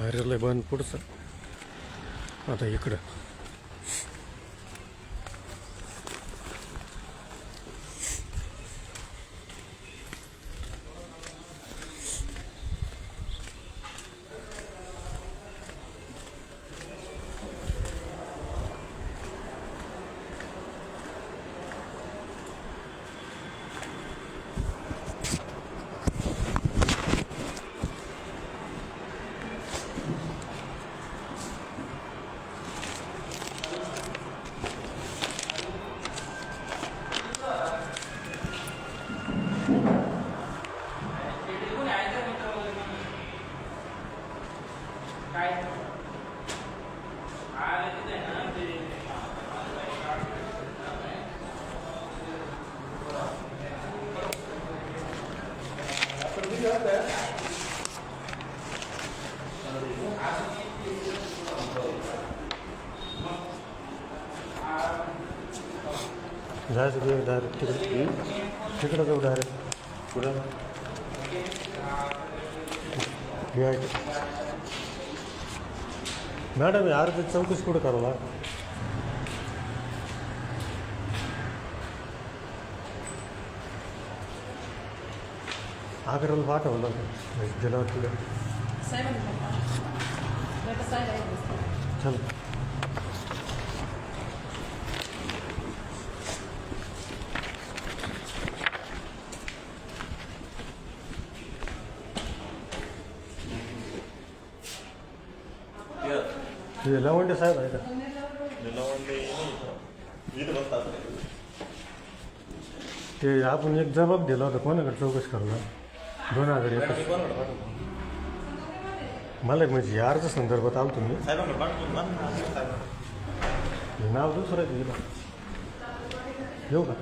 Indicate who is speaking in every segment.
Speaker 1: कार्यालय बंद पुढचं. आता इकडं. जायचं की डायरेक्ट तिकडे तिकडं जाऊ डायरेक्ट
Speaker 2: कुठं
Speaker 1: हे आहे का? मॅडम हे अर्धी चौकशी कुठं करावं लाग आग्र्याला पाठवलं लागेल गेल्यावर तिकडे चल हे लवंडे साहेब आहे का ते आपण एक जबाब दिला होता कोणाकडे चौकशी करायला दोन हजार एक मला म्हणजे या अर्ज संदर्भात आलो तुम्ही. हे नाव दुसरं आहे तिला येऊ का?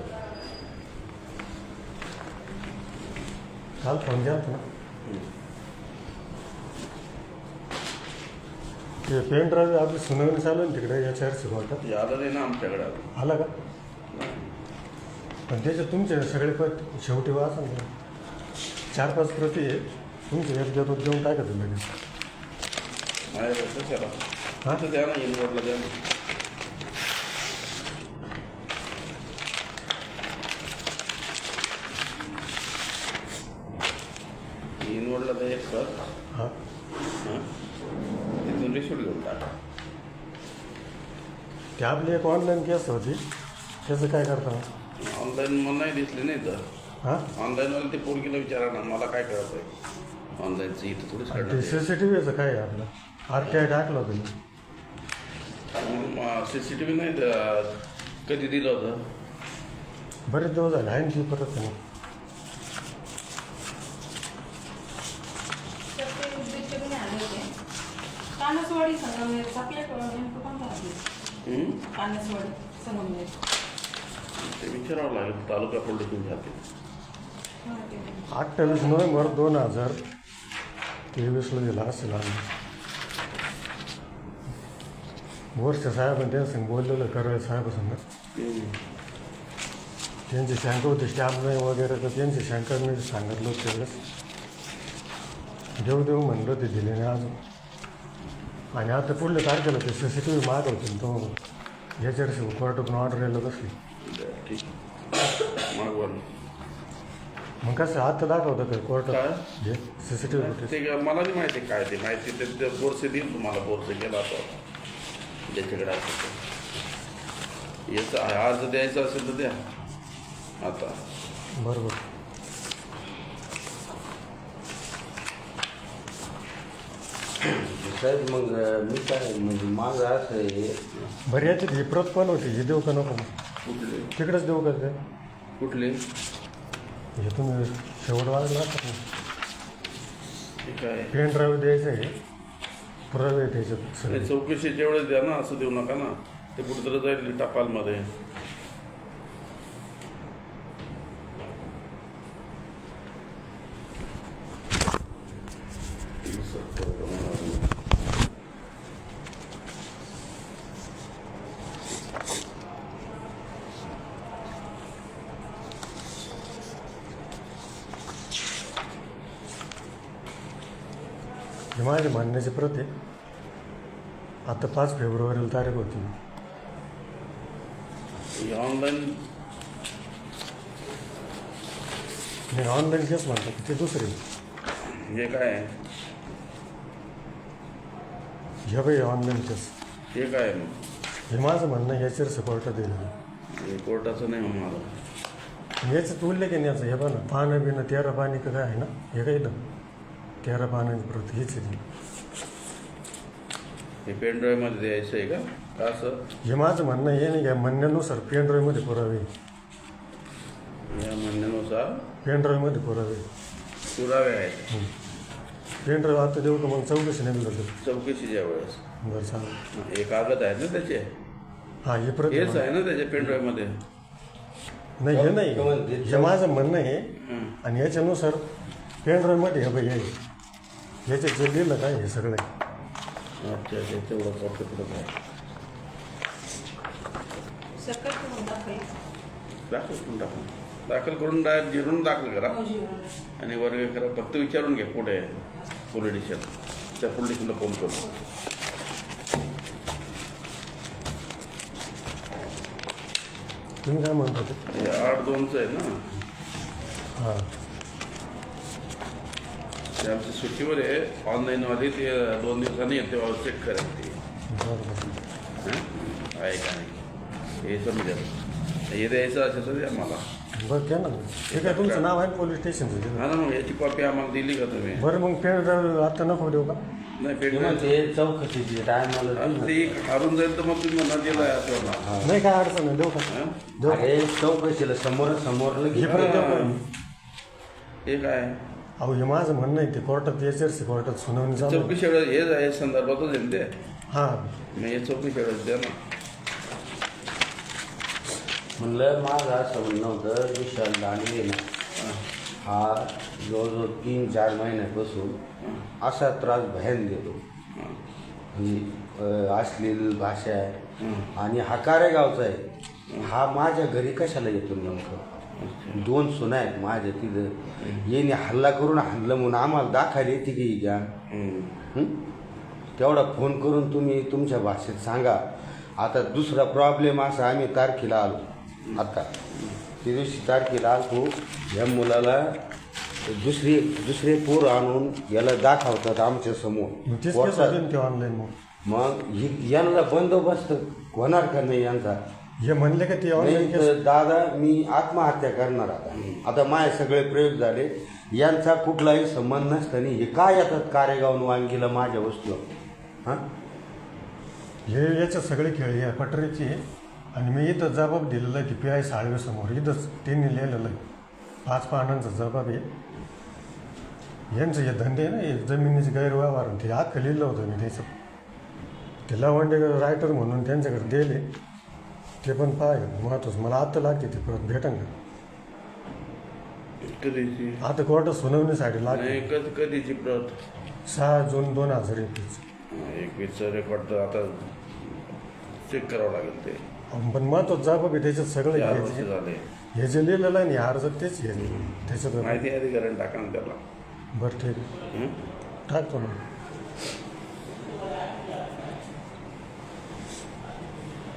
Speaker 1: काल फोन होता ना? ते पेन ड्राईव्ह आपली सुनावणी चालू आहे ना तिकडे या चारशे कोर्टात
Speaker 2: आलं नाही ना आमच्याकडे
Speaker 1: आला का? पण त्याच्यात तुमचे सगळे पद शेवटी वाचा ना. चार पाच प्रती आहे तुमचे एक देतो देऊन टाका तुम्ही लगेच.
Speaker 2: कशाला
Speaker 1: हा?
Speaker 2: हा द्या ना इनवडला द्या ना. इनवडला द्या एक सर
Speaker 1: हां
Speaker 2: हां तिथून रिसिप्ट घेऊन टाका
Speaker 1: ते आपली एक ऑनलाईन केस होती. त्याचं काय करता?
Speaker 2: ऑनलाईन मला नाही दिसली नाही तर.
Speaker 1: हां?
Speaker 2: ऑनलाईनवाला ते पोरगीला विचारा ना मला काय कळत आहे ऑनलाईनचं इथं थोडीच
Speaker 1: ते सी सी टी व्हीचं काय आहे आपलं? आर टी आय टाकलं तुम्ही
Speaker 2: सी सी टी व्ही नाही द- कधी दिलं होतं?
Speaker 1: बरेच दिवस झाले आहे ना ती परत नाही
Speaker 2: हं? ते विचारावं लागेल तालुका
Speaker 3: हा, ते आहे.
Speaker 1: अठ्ठावीस नोव्हेंबर दोन हजार तेवीसला दिला असेल आम्ही. वर्ष साहेब आणि त्यांचं बोललेलं करायला साहेब संग. त्यांची शंका होती स्टॅम्प नाही वगैरे तर त्यांची शंका मी सांगितलं होतं त्यावेळेस देऊ देऊ म्हणलं ते दिले नाही अजून. आणि आता पुढल्या तारखेला ते सी सी टी व्ही मागवतील तो याच्यावर कोर्टातून ऑर्डर यायला कसली
Speaker 2: ठीक मागवा ना.
Speaker 1: मग कसं आता दाखवतं का
Speaker 2: काय?
Speaker 1: कोर्टात हे सी सी टी व्ही
Speaker 2: ते मला नाही माहिती काय ते. माहिती ते ते बोरसे देईल तुम्हाला. बोरसे गेला तो ज्याच्याकडे असेल ते. याचा अर्ज द्यायचा असेल तर द्या. आता.
Speaker 1: बरोबर.
Speaker 4: साहेब मग मी काय म्हणजे माझं असं आहे.
Speaker 1: बरं याच्यात ही प्रत पण होती? ही देऊ का नको?
Speaker 2: कुठले?
Speaker 1: तिकडेच देऊ का ते?
Speaker 2: कुठले?
Speaker 1: हे तुम्ही शेवट वाजला का
Speaker 2: ठीक आहे.
Speaker 1: पेन ड्राईव्ह द्यायचं आहे. पुरावे त्याच्यात
Speaker 2: चौकशी जेवढे द्या ना असं देऊ नका ना. ते कुठेतरी जाईल टपालमध्ये.
Speaker 1: म्हणण्याची प्रत आहे. आता पाच फेब्रुवारीला तारीख होती.
Speaker 2: ऑनलाईन
Speaker 1: मी ऑनलाईन केस म्हणतो की ते दुसरे.
Speaker 2: हे काय?
Speaker 1: हे बाई ऑनलाईन केस.
Speaker 2: हे काय?
Speaker 1: हे माझं म्हणणं याच्यावर कोर्टात दिलं
Speaker 2: कोर्टाचं नाही मला
Speaker 1: याच्यात उल्लेख आहे ना याचं? हे बघा ना पानं बिनं तेरा पाणी काय आहे ना? हे काय इथं? तेरा पानांची प्रत हेच आहे.
Speaker 2: हे पेनड्राईव्हमध्ये द्यायचं आहे का? असं?
Speaker 1: हे माझं म्हणणं हे नाही काय म्हणण्यानुसार पेन ड्राईव्हमध्ये पुरावे.
Speaker 2: या म्हणण्यानुसार?
Speaker 1: पेन ड्राईव्हमध्ये पुरावे.
Speaker 2: पुरावे आहेत.
Speaker 1: पेन ड्राईव्ह आता देऊ का मग चौकशी नाही दिलं
Speaker 2: चौकशीच्या वेळेस.
Speaker 1: बरं चालेल.
Speaker 2: हे कागद आहेत ना त्याचे?
Speaker 1: हा हे प्रत
Speaker 2: हेच आहे ना त्याच्या पेनड्राईव्हमध्ये
Speaker 1: नाही हे नाही. हे माझं म्हणणं आहे.
Speaker 2: हं.
Speaker 1: आणि याच्यानुसार पेन ड्राईव्हमध्ये हे बाई आहे याच्यात जे लिहिलं काय हे सगळं आहे.
Speaker 2: अच्छा अच्छा तेवढं पुढं
Speaker 3: करून दाखवायचं.
Speaker 2: दाखल करून टाकून दाखल करून डायरेक्ट जिरून दाखल. करा
Speaker 3: हो.
Speaker 2: आणि वर्ग करा. फक्त विचारून घ्या कुठे आहे पोलीस स्टेशन त्या पोलीस स्टेशनला फोन करू
Speaker 1: तुम्ही काय म्हणता ते?
Speaker 2: हे आठ दोनचं आहे ना?
Speaker 1: हां.
Speaker 2: ते आमच्या सुट्टीवर आहे ऑनलाईनवाली ते दोन दिवसांनी येते तेव्हा चेक करेल ते.
Speaker 1: बरं बरं
Speaker 2: हं? आहे का नाही? हे समजेल. हे द्यायचं असेल तर द्या मला.
Speaker 1: बरं द्या ना. ठीक आहे तुमचं नाव आहे पोलीस स्टेशनचं तिथं
Speaker 2: हा ना मग याची कॉपी आम्हाला दिली का तुम्ही?
Speaker 1: बरं मग पेन ड्राईव्ह आता नको देऊ का?
Speaker 2: नाही
Speaker 4: ते
Speaker 2: पेट
Speaker 4: म्हणते चौकशीची टायमाला
Speaker 2: ते हारून जाईल तर मग तुम्ही म्हणा दिला आहे असं म्हणा
Speaker 1: नाही काय अडचण नाही देऊ का?
Speaker 2: हं?
Speaker 1: देऊ
Speaker 4: अरे चौकशीला समोर समोर
Speaker 1: हे परत देऊ का?
Speaker 2: हे काय?
Speaker 1: अहो हे माझं म्हणणं आहे ते कोर्टात याच्यावरची कोर्टात सुनावणी चालू आहे.
Speaker 2: चौकशी वेळेस हेच आहे संदर्भातच आहे ना ते
Speaker 1: हां.
Speaker 2: मग हे चौकशी वेळेस द्या ना.
Speaker 4: म्हणलं माझं असं म्हणणं होतं विशाल दांडगे ना हा जवळजवळ तीन चार महिन्यापासून असा त्रास भयान देतो. म्हणजे अं, अश्लील भाषा आहे. आणि हा कारेगावचा आहे. हा माझ्या घरी कशाला येतो नेमकं? दोन सुना आहेत माझ्या तिथं. येणे हल्ला करून हल्लं म्हणून आम्हाला दाखायला येते की. हं? तेवढा फोन करून तुम्ही तुमच्या भाषेत सांगा. आता दुसरा प्रॉब्लेम असा आम्ही तारखेला आलो. आता. त्या दिवशी तारखेला आलो या मुलाला दुसरी दुसरे पोर आणून याला दाखवतात आमच्यासमोर.
Speaker 1: मग. मग
Speaker 4: हि- यांना बंदोबस्त होणार का नाही यांचा?
Speaker 1: हे म्हणले का ते ऑनलाईन
Speaker 4: नाही
Speaker 1: केस
Speaker 4: तर दादा मी आत्महत्या करणार आता. आता माझे सगळे प्रयोग झाले. यांचा कुठलाही संबंध नसताना हे काय येतात कारेगावून वांगीला माझ्या वस्तू? हां?
Speaker 1: हे याचे सगळे खेळ हे पटरीची. आहे आणि मी इथं जबाब दिलेला आहे ती पी आय साळवेसमोर इथंच त्यांनी लिहिलेलं आहे. पाच पानांचा जबाब आहे. यांचं हे धंदे आहे ना हे जमिनीचे गैरव्यवहार. ते अख्खं लिहिलं होतं मी त्याचं. ते लवंडे रायटर म्हणून त्यांच्याकडे दिले. ते पण पाय महत्वाचं. मला आता लागते ते परत भेटन का?
Speaker 2: कधीची?
Speaker 1: आता कोर्टात सुनावणीसाठी
Speaker 2: नाही
Speaker 1: लागते
Speaker 2: कधी कधीची प्रत?
Speaker 1: सहा जून दोन हजार एकवीस.
Speaker 2: एकवीसचं रेकॉर्ड तर आता चेक करावं लागेल ते.
Speaker 1: पण महत्वाचं जबाब आहे त्याच्यात सगळं
Speaker 2: चार
Speaker 1: हे
Speaker 2: वर्ष
Speaker 1: जे-
Speaker 2: झाले.
Speaker 1: हे जे लिहिलेलं आहे ना अर्ज तेच आहे. त्याच्यात
Speaker 2: माहिती अधिकाऱ्याने टाका ना त्याला.
Speaker 1: बरं ठीक. आहे
Speaker 2: हं?
Speaker 1: टाकतो ना.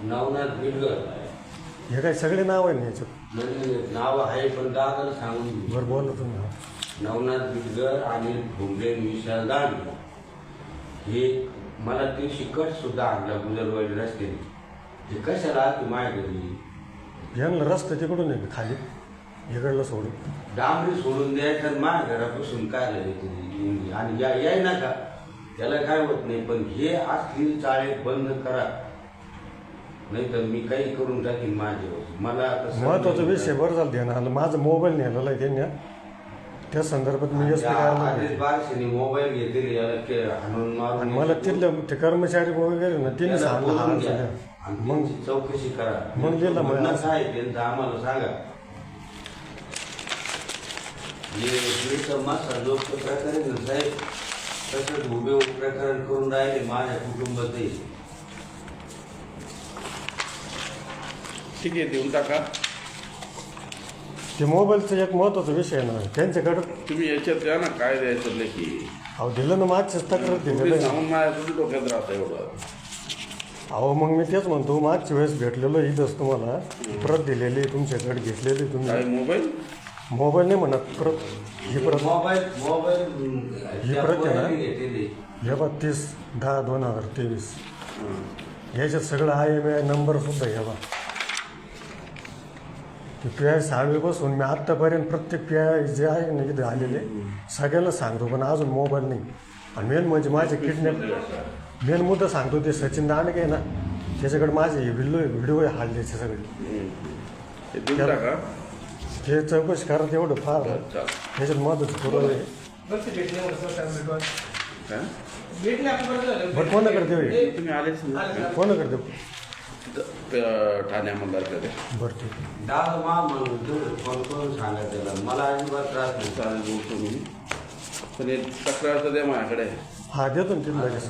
Speaker 4: नवनाथ बिडगर.
Speaker 1: हे काय सगळे नाव आहे ना याच्यात?
Speaker 4: म्हणजे नाव आहे पण दादाला सांगून.
Speaker 1: बरं बोला तुम्ही.
Speaker 4: नवनाथ बिडगर अनिल भोंगले विशाल दांडगे हे मला ते शिकट सुद्धा आणला गुजरवाडी रस्त्याने. हे कशाला आलते माझ्या घरी
Speaker 1: यांना रस्ता तिकडून आहे का खाली? इकडलं सोडून.
Speaker 4: डांबरी सोडून द्यायचं आणि माझ्या घरापासून काय लागेल आणि या याय ना का? त्याला काय होत नाही पण हे असली चाळे बंद करा. नाही तर मी काही करून टाकीन माझ्यावर मला आता
Speaker 1: महत्त्वाचा विषय बरं झालं ध्यान आलं माझं मोबाईल नेलेला आहे त्यांनी. त्या संदर्भात मी
Speaker 4: आधीच बारशेने मोबाईल घेतले याला के- हाणून मारून
Speaker 1: आणि मला तिथलं ते कर्मचारी वगैरे ना त्यांनी
Speaker 4: त्याला
Speaker 1: सांगलं
Speaker 4: बोलून
Speaker 1: अर्ज
Speaker 4: घ्या.
Speaker 1: द्या.
Speaker 4: आणि
Speaker 1: मग
Speaker 4: त्यांची चौकशी करा.
Speaker 1: मग लिहिलं मग
Speaker 4: म्हणणं. काय आहे त्यांचं आम्हाला सांगा. मसाला प्रकारे ना साहेब. तसंच उभे उभे प्रकरण करून राहिले माझ्या कुटुंबातही.
Speaker 2: ठीक आहे देऊन टाका.
Speaker 1: ते मोबाईलचा एक महत्त्वाचा विषय आहे ना त्यांच्याकडं
Speaker 2: तुम्ही याच्यात द्या ना काय द्यायचं लेखी.
Speaker 1: अहो दिलं ना मागचीच तक्रार दिलेलं
Speaker 2: तुम्ही
Speaker 1: आहे.
Speaker 2: सांगून माझ्या तुझी डोक्यात राहतं एवढं.
Speaker 1: अहो मग मी तेच म्हणतो मागच्या वेळेस भेटलेलो इथंच तुम्हाला. प्रत दिलेली तुमच्याकडे घेतलेली
Speaker 2: काय
Speaker 1: तुम्ही.
Speaker 2: मोबाईल?
Speaker 1: मोबाईल नाही म्हणत प्रत. ही प्रत.
Speaker 4: Mobile mobile.
Speaker 1: ही प्रत आहे ना?
Speaker 4: घेतलेली.
Speaker 1: हे बा तीस दहा दोन हजार तेवीस. याच्यात सगळं आहे एम आय नंबर सुद्धा घ्या बा ते पी आय सहावीपासून मी आत्तापर्यंत प्रत्येक पी आय जे आहे ना इथे आलेले सगळ्याला सांगतो पण अजून मोबाईल नाही. आणि मेन म्हणजे माझे किडनॅप मेन मुद्दा सांगतो ते सचिन दांडगे आहे ना त्याच्याकडे माझे व्हिडिओ व्हिडिओ हालल्याचे सगळे.
Speaker 2: हे देऊन टाका.
Speaker 1: ते चौकशी करा तेवढं फार त्याच्यात मदत करू
Speaker 5: बरं
Speaker 1: कोणाकडे देऊ हे? कोणाकडे देऊ?
Speaker 2: प- ठाणे अंमलदारकडे
Speaker 1: बरं ठीक आहे.
Speaker 4: मा म्हणून फोन करून सांगा मला अजिबात त्रास नाही.
Speaker 2: चालेल बोलतो मी. पण हे तक्रार तर द्या माझ्याकडे.
Speaker 1: हा देतो ना तिथं लगेच.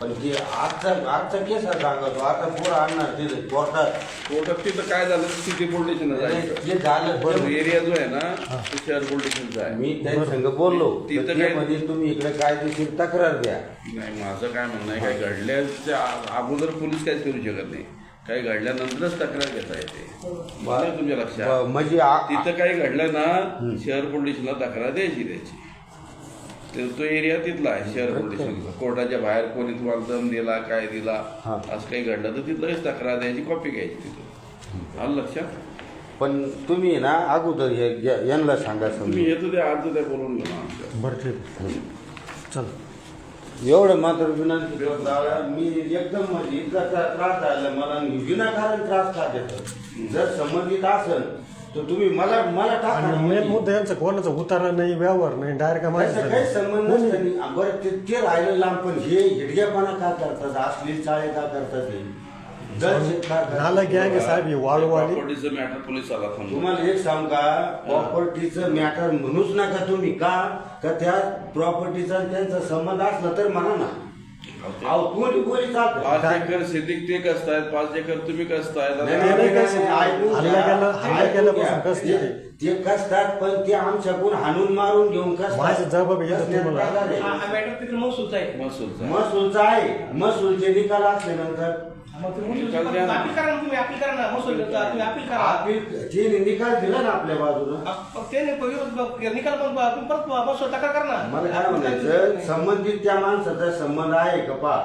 Speaker 4: पण ते आजचा आजचा केस आहे सांगतो. आता पोरं आणणार तिथे कोर्टात.
Speaker 2: कोर्टात तिथं काय झालं? सिटी पोलीस स्टेशनला जायचं.
Speaker 4: जे झालं ते-
Speaker 2: एरिया जो आहे ना तो शहर पोलीस स्टेशनचा आहे.
Speaker 4: मी त्या संघ बोललो.
Speaker 2: तिथं
Speaker 4: तर ते
Speaker 2: काय-
Speaker 4: म्हणजे तुम्ही इकडे कायदेशीर तक्रार द्या.
Speaker 2: नाही माझं काय म्हणणं आहे काय घडल्याच्या अगोदर पोलीस काहीच करू शकत नाही. काही घडल्यानंतरच तक्रार घेता येते. मला तुमच्या लक्षात?
Speaker 4: म्हणजे
Speaker 2: तिथं काही घडलं ना शहर पोलिसला तक्रार द्यायची त्याची. तर तो एरिया तिथला आहे शहर पोलीस कोर्टाच्या बाहेर कोणी तुम्हाला दम दिला काय दिला. असं काही घडलं तर तिथं लगेच तक्रार द्यायची कॉपी घ्यायची तिथं आलं लक्षात?
Speaker 4: पण तुम्ही ना अगोदर हे- या- यांना सांगा
Speaker 2: तुम्ही येतो त्या अर्ज त्या बोलून घेऊ
Speaker 1: बरं ठीक. चल.
Speaker 4: एवढं मात्र विनंती करत मी एकदम म्हणजे इतका त्रा- त्रास झाला मला विनाकारण त्रास का देतो? जर संबंधित असेल तर तुम्ही मला मला टाका
Speaker 1: आणि
Speaker 4: ना
Speaker 1: मेन
Speaker 4: म्हणजे.
Speaker 1: मुद्दा यांचा कोणाचा उतारा नाही व्यवहार नाही डायरेक्ट
Speaker 4: त्याचा काही संबंध नाही. बरं ते ते राहिलं लांब पण हे हिडग्यापणा का करतात? असली चाळे का करतात हे?
Speaker 1: नाला गँग साहेब ही वाळूवाली
Speaker 2: प्रॉपर्टीचं मॅटर पोलिसाला थांबू
Speaker 4: तुम्हाला एक सांग का प्रॉपर्टीचं मॅटर म्हणूच नका तुम्ही का का त्या प्रॉपर्टीचा त्यांचा संबंध असला तर म्हणा ना अहो कोणी बोली चालतं
Speaker 2: पाच एकर शेती ते कसतायत पाच एकर तुम्ही कसतायत
Speaker 4: नाही,
Speaker 2: आता-
Speaker 4: नाही, नाही, नाही, ऐकून
Speaker 1: हल्ला
Speaker 4: घ्या.
Speaker 1: केला- हल्ला
Speaker 4: ऐकून
Speaker 1: केल्यापासून
Speaker 4: घ्या.
Speaker 1: कसं ते?
Speaker 4: ते कसतात पण ते आमच्याकडून हाणून मारून घेऊन कसतात.
Speaker 1: माझं जबाब तुम्हाला.
Speaker 4: प्रकार आहे.
Speaker 5: हा हा मॅटर तिकडे महसूलचा आहे
Speaker 2: महसूलचा
Speaker 4: महसूलचा आहे महसूलचे निकाल असल्यानंतर
Speaker 5: मग
Speaker 2: निकाल द्या ना.
Speaker 5: अपील करा ना तुम्ही अपील करा ना महसूल तुम्ही अपील करा
Speaker 4: अपील जे निकाल दिला ना आपल्या बाजूला
Speaker 5: ते नाही, विरोध- निकाल पण तुम्ही परत महसूल तक्रार करा ना
Speaker 4: मला काय म्हणायचं संबंधित त्या माणसाचा संबंध आहे का पा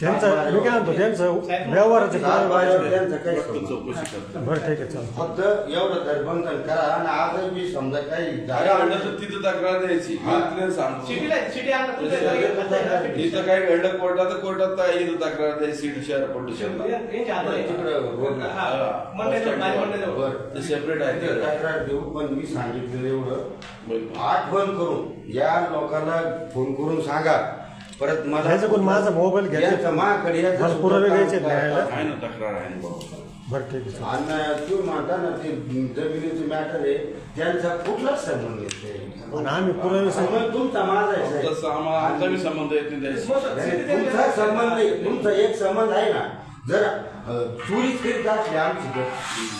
Speaker 1: त्यांचा मी काय म्हणतो त्यांचं व्यवहाराचे काय पाहिजे?
Speaker 4: त्यांचं काही
Speaker 2: फक्त. चौकशी करतात
Speaker 1: बरं ठीक आहे चल
Speaker 4: फक्त एवढं दरबंधन करा आणि आजच मी समजा काही
Speaker 2: काय
Speaker 4: झालं
Speaker 2: घडलं तर तिथं तक्रार द्यायची. मी तुला सांगतो.
Speaker 5: सिटीला आहे, सिटी आणलं
Speaker 4: ते सगळे
Speaker 2: इथं काय घडलं कोर्टात तर कोर्टात काय इथं तक्रार द्यायची सिटी शहर पोलीस स्टेशनला
Speaker 4: तिकडं रोडला. बरं.
Speaker 2: सेपरेट आहे
Speaker 4: ते. तक्रार देऊ पण मी सांगितलेलं एवढं.
Speaker 2: बरं.
Speaker 4: आठवण करून या लोकांना फोन करून सांगा. परत मला
Speaker 1: ह्याच्याकडून माझा मोबाईल घ्या.
Speaker 4: यांचं माझ्याकडे याचं
Speaker 1: मला पुरावे न्यायालयात.
Speaker 2: आहे ना तक्रार आहे ना
Speaker 1: बरं ठीक आहे
Speaker 4: आणि म्हणता ना ते जमिनीचं मॅटर आहे. त्यांचा कुठलाच संबंध येत
Speaker 1: आणि आम्ही पुरावे
Speaker 4: तुमचा माझा आहे साहेब.
Speaker 2: तसं आम्हाला आमचा बी संबंध येत नाही त्याशी
Speaker 4: नाही, तुमचा संबंध आहे तुमचा एक संबंध आहे ना. जर अ, चोरीच करीत असली आमची तर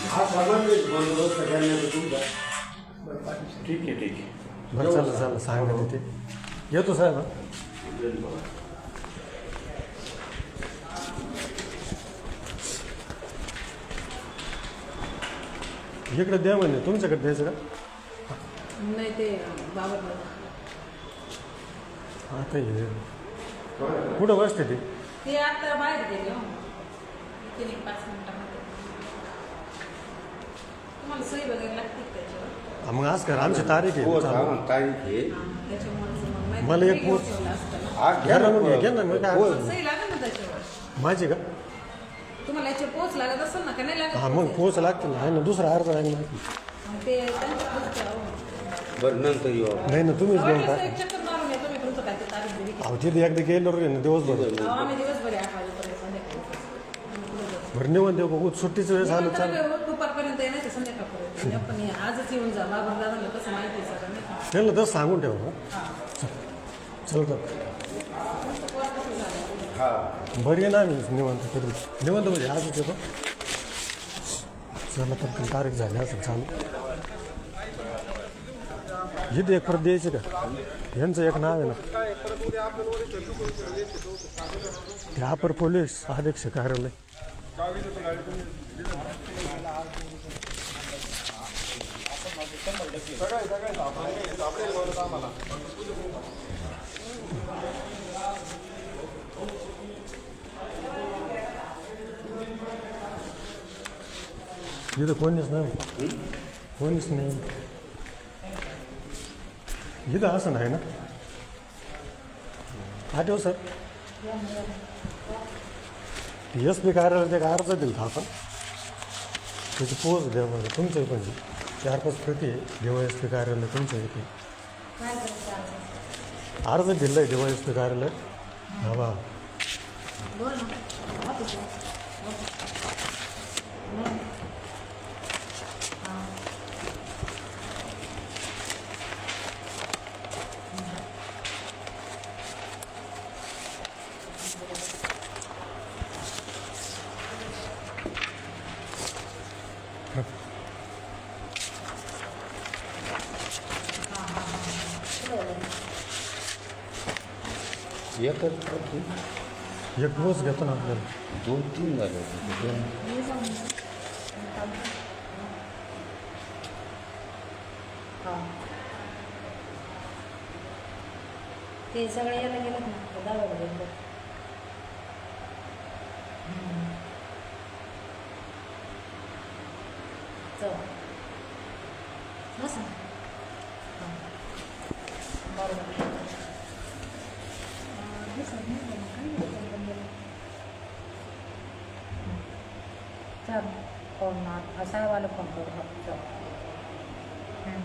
Speaker 4: हा संबंध आहे बंदोबस्त करण्याचा तुमचा.
Speaker 2: ठीक आहे ठीक आहे.
Speaker 1: बरं सांगा तिथे. येतो साहेब हं? इकडे द्या म्हणे तुमच्याकडे द्यायचं का?
Speaker 3: नाही ते
Speaker 1: आता हे कुठं बसते ते?
Speaker 3: ते आता बाहेर गेले हो. तीन एक पाच मिनिटामध्ये. तुम्हाला सही वगैरे लागते का त्याच्यावर?
Speaker 1: मग आज कर आमची तारीख
Speaker 4: हो,
Speaker 1: आहे.
Speaker 4: हा, तारीख आहे.
Speaker 3: त्याच्यामुळे मग माहिती
Speaker 1: मला एक
Speaker 3: असतं. ना.
Speaker 4: हा,
Speaker 1: घ्या ना मग, घ्या ना, मग काय. अडचण
Speaker 3: सही लागेल ना त्याच्यावर
Speaker 1: माझी का
Speaker 3: तुम्हाला याचे पोच लागत असेल ना का नाही लागत
Speaker 1: हा मग
Speaker 3: पोच?
Speaker 1: लागते ना आहे ना दुसरा अर्ज आहे ना
Speaker 3: मग ते त्यांच्या पोचचं.
Speaker 4: बरं नंतर येऊ आपण.
Speaker 1: नाही ना तुम्हीच घेऊन
Speaker 3: वाटलं तर
Speaker 1: टाका
Speaker 3: एक चक्कर मारून येतो मी तुमचं काय ते तारीख दिली की.
Speaker 1: अहो तिथे एकदा गेलो रे ना दिवसभर
Speaker 3: अहो, आम्ही दिवसभर आहे, आठ वाजेपर्यंत
Speaker 1: बरं देऊ बघू सुट्टीचं वेळ झालं चाल
Speaker 3: दुपारपर्यंत येण्याचं संध्याकाळपर्यंत आपण हे आजच येऊन जा बाबर दादाला कसं माहिती आहे सगळं नाही का?
Speaker 1: त्यांना तसं सांगून ठेव. चल तर
Speaker 3: तुमचं पोर कसं झालं?
Speaker 4: हा.
Speaker 1: बरी आहे ना मी निवंत करू. निवंत म्हणजे आजच येतो चला पण तारीख झाली असं चालू. इथं एक परत द्यायचं का? यांचं एक नाव आहे ना. ते अपर पोलीस अध्यक्ष कार्यालय. इथं कोणीच नाही कोणीच नाही इथं असं नाही ना आठव सर एस पी कार्यालयात एक अर्ज दिला होता आपण त्याची पोच द्या मला तुमचं पण चार पाच प्रती आहे देवा एस पी कार्यालय तुमच्या इथे अर्ज दिलं आहे देवा एस पी कार्यालय हा बा
Speaker 6: बोल ना ऑफिस आहे. नाही. हां.
Speaker 4: एकच प्रति
Speaker 1: एक पोच घेतो ना आपल्याला
Speaker 4: दोन तीन झाले होते.
Speaker 6: हां. ते सगळे याला गेलेत ना गेले चल बस हां. बरोबर अं, दिसत नाही पण काही नाही पण बंद. चल फोन ना साहेबाला फोन करू हो चल हं.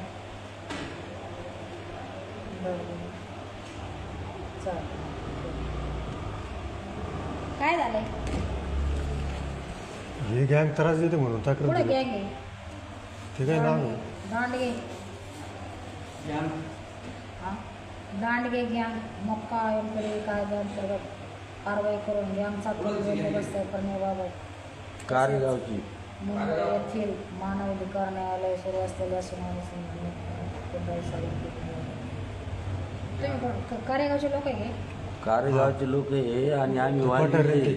Speaker 6: बरं बरं चल काय झालंय
Speaker 1: ही गँग त्रास देते म्हणून
Speaker 6: पुढे
Speaker 1: तक्रार दिली.
Speaker 6: गँग आहे
Speaker 1: ते काय नाव आहे
Speaker 6: दांडगे हां दांडगे गँग मक्का यांकडे कायद्याअंतर्गत कारवाई करून गँगचा बंदोबस्त करण्याबाबत
Speaker 4: कारेगावची.
Speaker 6: मुंबई येथील मानवाधिकार न्यायालय सुरू असलेल्या सुनावणी कारेगावचे लोक आहे? का?
Speaker 4: कारेगावचे लोक हे आणि आम्ही
Speaker 1: पठारे.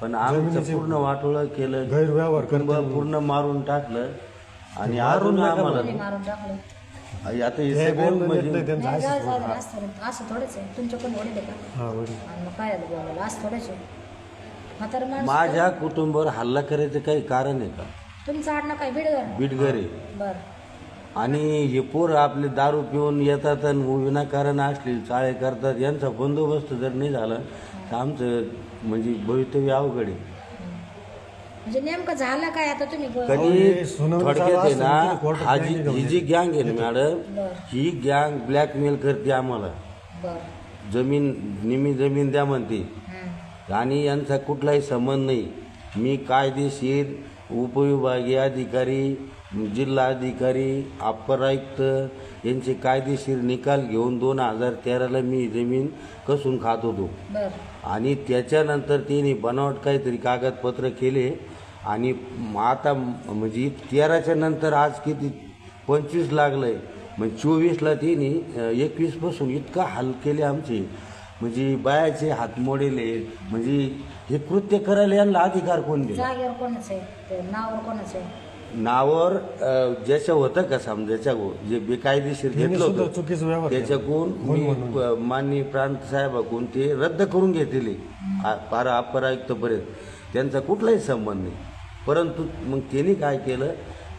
Speaker 4: पण
Speaker 1: जमिनीचे
Speaker 4: पूर्ण वाटोळं केलं.
Speaker 1: गैरव्यवहार.
Speaker 4: पूर्ण मारून टाकलं. आणि
Speaker 1: नका
Speaker 4: आम्हाला
Speaker 6: कोणी मारून टाकलं.
Speaker 4: आता हे म्हणजे
Speaker 1: असं
Speaker 6: थोडंच आहे. तुमच्या कोण वडील आहे का?
Speaker 1: हा वडील.
Speaker 6: आणि मग काय बोलायला असं थोडंच आहे. म्हातारं माणूस
Speaker 4: माझ्या कुटुंबावर हल्ला करायचं काही कारण आहे का?
Speaker 6: तुमचं आडनाव काय? बिडगर
Speaker 4: बिटघरे
Speaker 6: बर.
Speaker 4: आणि हे पोरं आपले दारू पिऊन येतात आणि विनाकारण असले चाळे करतात यांचा बंदोबस्त जर नाही झाला तर आमचं म्हणजे भवितव्य अवघड आहे.
Speaker 6: म्हणजे नेमकं झालं काय आता तुम्ही?
Speaker 4: कधी
Speaker 1: हे सुनावणी
Speaker 4: थोडक्यात आहे ना
Speaker 1: कोर्टात
Speaker 4: हा जी. ही गँग आहे ना मॅडम
Speaker 6: बर
Speaker 4: ही गँग ब्लॅकमेल करते आम्हाला.
Speaker 6: बर.
Speaker 4: जमीन निमी जमीन द्या म्हणते.
Speaker 6: हं.
Speaker 4: आणि यांचा कुठलाही संबंध नाही. मी कायदेशीर उपविभागीय अधिकारी जिल्हा अधिकारी अप्पर आयुक्त यांचे कायदेशीर निकाल घेऊन दोन हजार तेराला मी जमीन कसून खात होतो. आणि त्याच्यानंतर त्यांनी बनावट काहीतरी कागदपत्र केले आणि आता म्हणजे तेराच्या नंतर आज किती? पंचवीस लागलंय. म्हणजे चोवीसला त्यांनी एकवीसपासून इतका हाल केले आमचे. म्हणजे बायाचे हात मोडेले म्हणजे हे कृत्य करायला यांना अधिकार कोण दिला
Speaker 6: जागेवर कोणाच आहे? ते नावावर कोणाच आहे?
Speaker 4: नावावर अ, ज्याच्या होतं का समजायच्या जे बेकायदेशीर घेतलं
Speaker 1: सुद्धा
Speaker 4: होतं
Speaker 1: चुकीचा व्यवहार केला.
Speaker 4: त्याच्याकडून मी. प- माननीय प्रांत साहेबाकडून ते रद्द करून घेतले पार अपर आयुक्तपर्यंत त्यांचा कुठलाही संबंध नाही. परंतु मग त्यांनी काय केलं?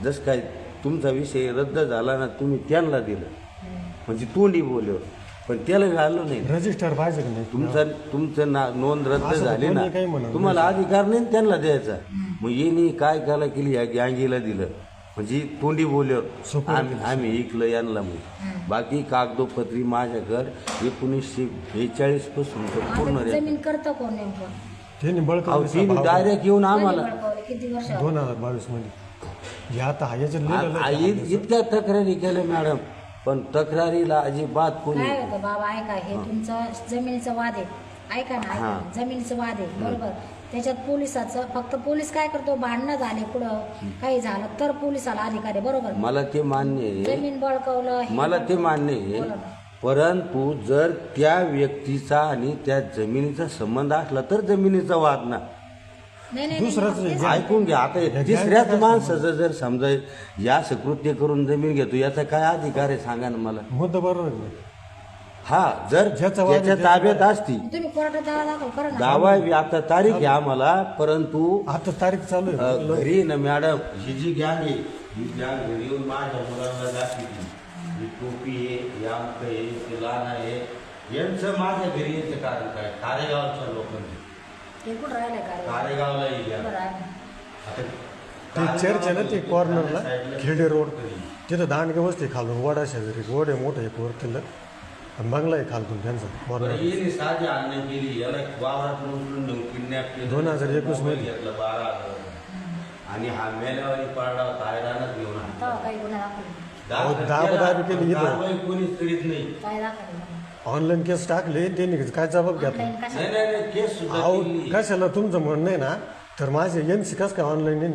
Speaker 4: जसं काय तुमचा विषय रद्द झाला ना तुम्ही त्यांना दिलं. म्हणजे तोंडी बोलव पण त्याला व्हॅल्यू नाही.
Speaker 1: रजिस्टर पाहिजे का नाही?
Speaker 4: तुमचं तुमचं ना नोंद रद्द
Speaker 1: असं
Speaker 4: झाली
Speaker 1: कोणी
Speaker 4: ना
Speaker 1: काही म्हणत
Speaker 4: तुम्हाला अधिकार नाही ना त्यांना द्यायचा. मग येणी काय काला केली? या गँगीला दिलं. म्हणजे तोंडी
Speaker 1: सुपारी
Speaker 4: आम्ही आम्ही ऐकलं यांना मग. बाकी कागदोपत्री माझ्याकडे एकोणीसशे बेचाळीसपासून तर पूर्ण
Speaker 6: आता
Speaker 4: रे-
Speaker 6: जमीन करतं कोण नेमकं?
Speaker 1: त्यांनी
Speaker 4: अहो
Speaker 1: बळकवलीचा
Speaker 4: ती
Speaker 1: भाव
Speaker 4: डायरेक्ट येऊन आम्हाला
Speaker 6: कोणी बळकावलं? किती वर्ष
Speaker 1: दोन हजार बावीसमध्ये. हे आता लिहिलेलं
Speaker 4: आ- इतक्या तक्रारी केल्या मॅडम. पण तक्रारीला अजिबात कोणी
Speaker 6: काय होतं बाबा ऐका हे तुमचं जमिनीचा वाद आहे. ऐका ना ऐका. ना. जमिनीचा वाद आहे बरोबर? त्याच्यात पोलिसाचं फक्त पोलीस काय करतो? भांडणं झाले पुढं. काही झालं तर पोलिसाला अधिकार आहे बरोबर?
Speaker 4: मला ते मान्य आहे.
Speaker 6: जमीन बळकवलं हे
Speaker 4: मला ते मान्य आहे.
Speaker 6: बोला ना.
Speaker 4: परंतु जर त्या व्यक्तीचा आणि त्या जमिनीचा संबंध असला तर जमिनीचा वाद ना.
Speaker 6: नाही नाही, नाही.
Speaker 1: दुसरंच
Speaker 4: ऐकून घ्या. आता हे तिसऱ्याच माणसाचं जर समजा या कृत्य करून जमीन घेतो याचा काय अधिकार आहे सांगा ना मला?
Speaker 1: मुद्दा बरोबर आहे.
Speaker 4: हा जर
Speaker 1: ज्याचा वाद आहे
Speaker 4: त्याच्या
Speaker 1: त्याचा
Speaker 4: ताब्यात असती.
Speaker 6: तुम्ही कोर्टात दावा दाखल करा ना.
Speaker 4: दावा आहे, आता तारीख आहे आम्हाला परंतु
Speaker 1: आता तारीख चालू
Speaker 4: अ,
Speaker 1: आहे
Speaker 4: घरी ना मॅडम ही जी गॅंग आहे ही गॅंग घरी येऊन माझ्या मुलांना दाखवली ही टोपी आहे हे अंक आहे ते लहान आहे. यांचं माझ्या घरी यायचं कारण काय? कारेगावच्या लोकांचं.
Speaker 6: का
Speaker 4: कारेगावला
Speaker 6: राहिलं.
Speaker 1: ते चर्च आहे ना ते कॉर्नरला खेडे रोड. तिथं दांडगे वस्ती खालून. वडा शेजारी. रोड आहे मोठं एक वरतीला. आणि बंगला आहे खालून त्यांचा
Speaker 4: बरं,
Speaker 1: कॉर्नर
Speaker 4: हिने साधी आणण्या केली. याला वावरात उचलून नेऊन किडनॅप केलं.
Speaker 1: 2021 मध्ये.
Speaker 4: घेतलं बारा हजार. आणि हा मेल्यावारी पडला होता आयरानात घेऊन आणला.
Speaker 6: तेव्हा काही गुन्हा दाखल
Speaker 1: अहो,
Speaker 4: दाखल
Speaker 1: दाबदाबी
Speaker 4: केला,
Speaker 1: केली इथं.
Speaker 4: कारवाई कोणीच करीत नाही.
Speaker 6: काय दाखल
Speaker 1: ऑनलाईन केस टाकले त्यांनी काय जबाब घेतला?
Speaker 6: ऑनलाईन
Speaker 4: नाही
Speaker 6: कशा
Speaker 4: नाही नाही केस सुद्धा
Speaker 1: अहो
Speaker 4: केली.
Speaker 1: कशाला? तुमचं म्हणणं आहे ना तर माझे एन कस काय ऑनलाईन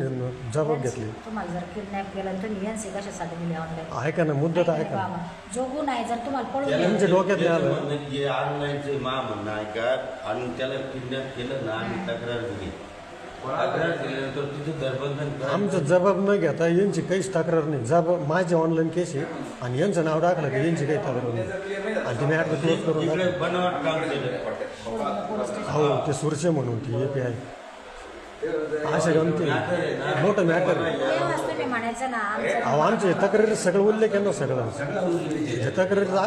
Speaker 1: जबाब घेतले?
Speaker 6: तुम्हाला जर किडनॅप केलं तुम्ही एनसी कशासाठी दिली ऑनलाईन
Speaker 1: ऐका ना मुद्दा तर ऐका
Speaker 6: जो गुन्हा आहे जर तुम्हाला पळून
Speaker 4: त्याला
Speaker 1: तुमच्या डोक्यात नाही
Speaker 4: त्याचं
Speaker 1: आलं.
Speaker 4: म्हणणं की ऑनलाईनचं मा म्हणणं आहे का? आणि त्याला किडनॅप केलं ना आणि तक्रार दिली.
Speaker 1: आमचा जबाब न घेता यांची काहीच तक्रार नाही. जबाब माझे ऑनलाईन केस आहे आणि यांचं नाव टाकलं की यांची काही तक्रार नाही. आणि ते मॅटर क्लोज करून हो ते सुरचे म्हणून ती ए पी आय असे गमते मोठं मॅटर आहे.
Speaker 6: तेव्हाच तुम्ही म्हणायचं ना आमचं
Speaker 1: अहो आमचे तक्रारी सगळं उल्लेख आहे ना सगळं? हे तक्रारीचा.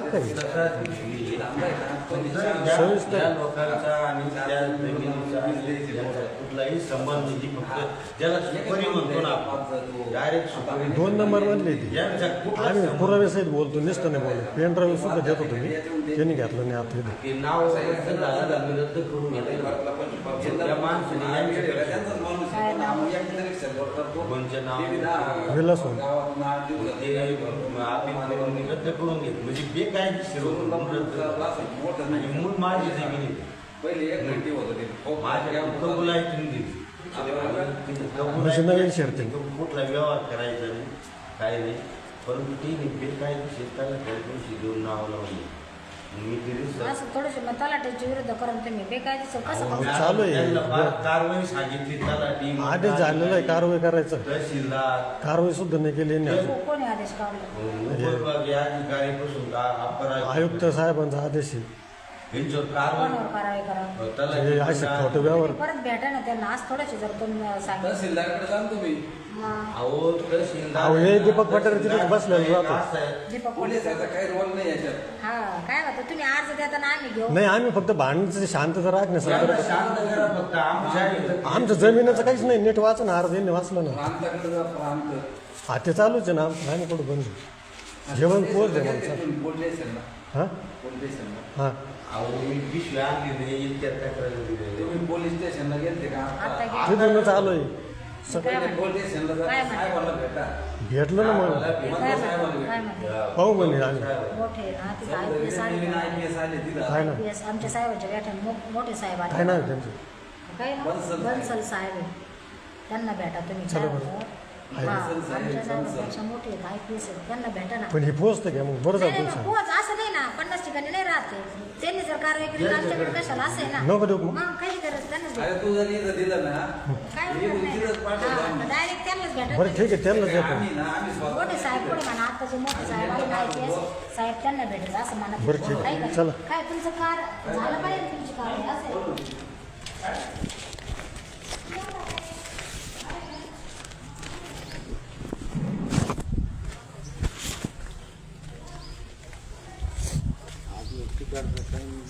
Speaker 4: पण जर
Speaker 1: सविस्तर.
Speaker 4: कुठलाही संबंध नाही फक्त त्याला सुपारी म्हणतो ना आपण डायरेक्ट सुपारी.
Speaker 1: दोन नंबर मधले ती.
Speaker 4: यांचा कुठला
Speaker 1: आम्ही
Speaker 4: संबंध?
Speaker 1: पुरावे सहित बोलतो नुसतं नाही बोलतो. पेन ड्राईव्ह सुद्धा देतो तुम्ही. त्यांनी घेतलं नाही आता इथं
Speaker 4: ते नाव रद्द झालं ना, मी रद्द करून घेतलं. त्या माणसाने यांच्याकडे
Speaker 6: नाव
Speaker 4: कोणचे नाव
Speaker 1: विलास होऊन
Speaker 4: ते आपण करून मी रद्द करून घेत म्हणजे बेकायदेशीर होतं. म्हणून रद्द झालं. आणि मूळ माझी जमीन आहे. आहे,
Speaker 1: नवीन
Speaker 4: कुठला व्यवहार करायचा नाही काही नाही. परंतु ते बेकायदेशीर त्याला त्या दिवशी देऊन नाव लावले मी ते रिसर्च
Speaker 6: असं थोडंसं मग तलाठीच्या विरुद्ध करून तुम्ही बेकायदेशीर कसं
Speaker 1: अहो,
Speaker 6: करू
Speaker 1: चालू आहे.
Speaker 4: त्यांना फार कारवाई सांगितली त्याला टीम
Speaker 1: आदेश झालेला आहे कारवाई करायचं.
Speaker 4: तहसीलदार.
Speaker 1: कारवाई सुद्धा नाही केली यांनी अजून.
Speaker 6: को- कोणी आदेश काढला?
Speaker 4: उपविभागीय अधिकारीपासून का अपराध
Speaker 1: आयुक्त साहेबांचा आदेश आहे.
Speaker 4: यांच्यावर कारवाई
Speaker 6: कोणावर कारवाई करा
Speaker 4: त्याला
Speaker 1: हे असे खोटं व्यवहार.
Speaker 6: परत भेटा ना त्यांना आज थोडेसे जर तुम्ही सांगितलं.
Speaker 5: तहसीलदारकडे सांग तुम्ही.
Speaker 6: मग
Speaker 4: अहो तहसीलदार
Speaker 1: अहो हे दीपक पठारे तिथेच बसलेले राहतो.
Speaker 4: असं आहे.
Speaker 6: दीपक
Speaker 5: पोलिसाचा काही रोल नाही याच्यात.
Speaker 6: हा काय होतं तुम्ही अर्ज देताना आम्ही घेऊ.
Speaker 1: नाही आम्ही फक्त भांडणाची शांतता राखण्यासाठी
Speaker 4: यांना शांत करा फक्त. आमच्या इथं
Speaker 1: आमचं जमिनीचं काहीच नाही. नीट वाचन वाचलं ना.
Speaker 5: प्रांताकडे जा प्रांत
Speaker 1: हा ते चालूच आहे ना. आम्ही कुठं बंद जेवण माणसं
Speaker 5: असेल ना
Speaker 1: हा?
Speaker 5: बोलले असेल ना
Speaker 1: हा.
Speaker 4: अहो मी पिशवी आणली नाही इतक्यात तक्रार दिलेली.
Speaker 5: तुम्ही पोलीस स्टेशनला गेलते का
Speaker 6: आता गेले.
Speaker 1: तिथून चालू आहे
Speaker 6: काय?
Speaker 5: पोलीस स्टेशनला जा
Speaker 6: काय म्हणते?
Speaker 5: साहेबांना भेटा
Speaker 1: भेटलं ना मग
Speaker 5: मला
Speaker 6: काय?
Speaker 5: साहेबांना
Speaker 6: काय?
Speaker 1: पाहू म्हणे आम्ही
Speaker 6: मोठे ना तिथं आय पी एस आले
Speaker 5: नवीन IPS आले तिथं
Speaker 1: काय ना
Speaker 6: IPS आमच्या साहेबांच्या व्याख्यान मो- मोठे साहेब
Speaker 1: काय आहे त्यांचं
Speaker 6: काय ना
Speaker 5: बन्सल साहेब.
Speaker 6: बन्सल साहेब आहे. त्यांना भेटा तुम्ही
Speaker 1: चला
Speaker 6: काय. हा,
Speaker 5: बन्सल
Speaker 1: पण हे पोचतं का मग? बरं झालं तुमचं
Speaker 6: पोहोच असं नाही ना. पन्नास ठिकाणी नाही राहते. त्यांनी जर कारवाई केली तर आमच्याकडे कशाला असं ना?
Speaker 1: नको देऊ. मग.
Speaker 6: काही गरज त्यांनाच
Speaker 5: अरे तू जर इथं दिलं ना
Speaker 6: काय
Speaker 5: हे.
Speaker 6: डायरेक्ट त्यांनाच भेटा
Speaker 1: बरं ठीक आहे त्यांना देतो
Speaker 6: मोठे साहेब कोणी म्हणा? आता जे मोठे साहेब ना IPS, साहेब त्यांना भेटेल असं म्हणा
Speaker 1: बरं, ठीक आहे.
Speaker 6: काय
Speaker 1: चला.
Speaker 6: काय तुमचं कार झालं पाहिजे तुमची कार? असं
Speaker 4: व्यक्ती करतात काही